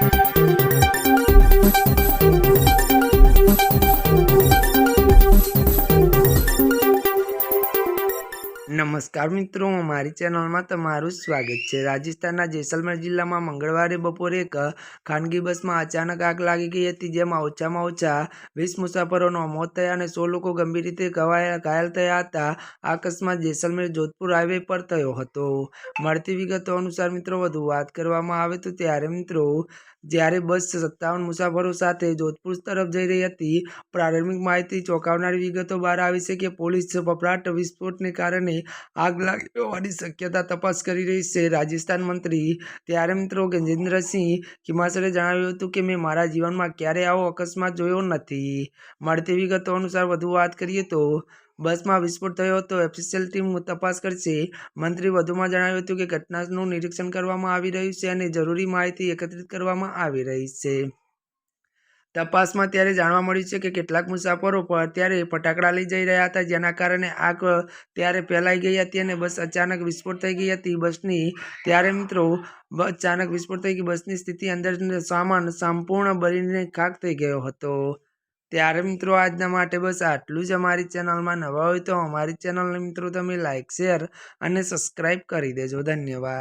Thank you. નમસ્કાર મિત્રો, મારી ચેનલમાં તમારું સ્વાગત છે. રાજસ્થાનના જેસલમેર જિલ્લામાં મંગળવારે બપોરે એક ખાનગી બસમાં અચાનક આગ લાગી ગઈ હતી, જેમાં ઓછામાં ઓછા વીસ મુસાફરોનો મોત થયા અને સો લોકો ગંભીર રીતે ઘાયલ થયા હતા. આ અકસ્માત જેસલમેર જોધપુર હાઈવે પર થયો હતો. મળતી વિગતો અનુસાર મિત્રો, વધુ વાત કરવામાં આવે તો ત્યારે મિત્રો, જ્યારે બસ સત્તાવન મુસાફરો સાથે જોધપુર તરફ જઈ રહી હતી, પ્રારંભિક માહિતી ચોંકાવનારી વિગતો બહાર આવી છે કે પોલીસ ફફડાટ વિસ્ફોટને કારણે આગ લાગી હોવાની શક્યતા તપાસ કરી રહી છે. રાજસ્થાન મંત્રી ત્યારે મિત્રો ગજેન્દ્રસિંહ હિમાચલે જણાવ્યું હતું કે, મેં મારા જીવનમાં ક્યારે આવો અકસ્માત જોયો નથી. મળતી વિગતો અનુસાર વધુ વાત કરીએ તો, બસમાં વિસ્ફોટ થયો હતો. એફસીએલ ટીમ તપાસ કરશે. મંત્રી વધુમાં જણાવ્યું હતું કે, ઘટનાનું નિરીક્ષણ કરવામાં આવી રહ્યું છે અને જરૂરી માહિતી એકત્રિત કરવામાં આવી રહી છે. તપાસમાં ત્યારે જાણવા મળ્યું છે કે કેટલાક મુસાફરો ત્યારે ફટાકડા લઈ જઈ રહ્યા હતા, જેના કારણે આગ ત્યારે ફેલાઈ ગઈ હતી અને બસ અચાનક વિસ્ફોટ થઈ ગઈ હતી. બસની, ત્યારે મિત્રો અચાનક વિસ્ફોટ થઈ ગઈ. બસની સ્થિતિ અંદર સામાન સંપૂર્ણ બળીને ખાક થઈ ગયો હતો. ત્યારે મિત્રો, આજના માટે બસ આટલું જ અમારી ચેનલમાં નવા હોય તો અમારી ચેનલને મિત્રો, તમે લાઇક શેર અને સબસ્ક્રાઈબ કરી દેજો. ધન્યવાદ.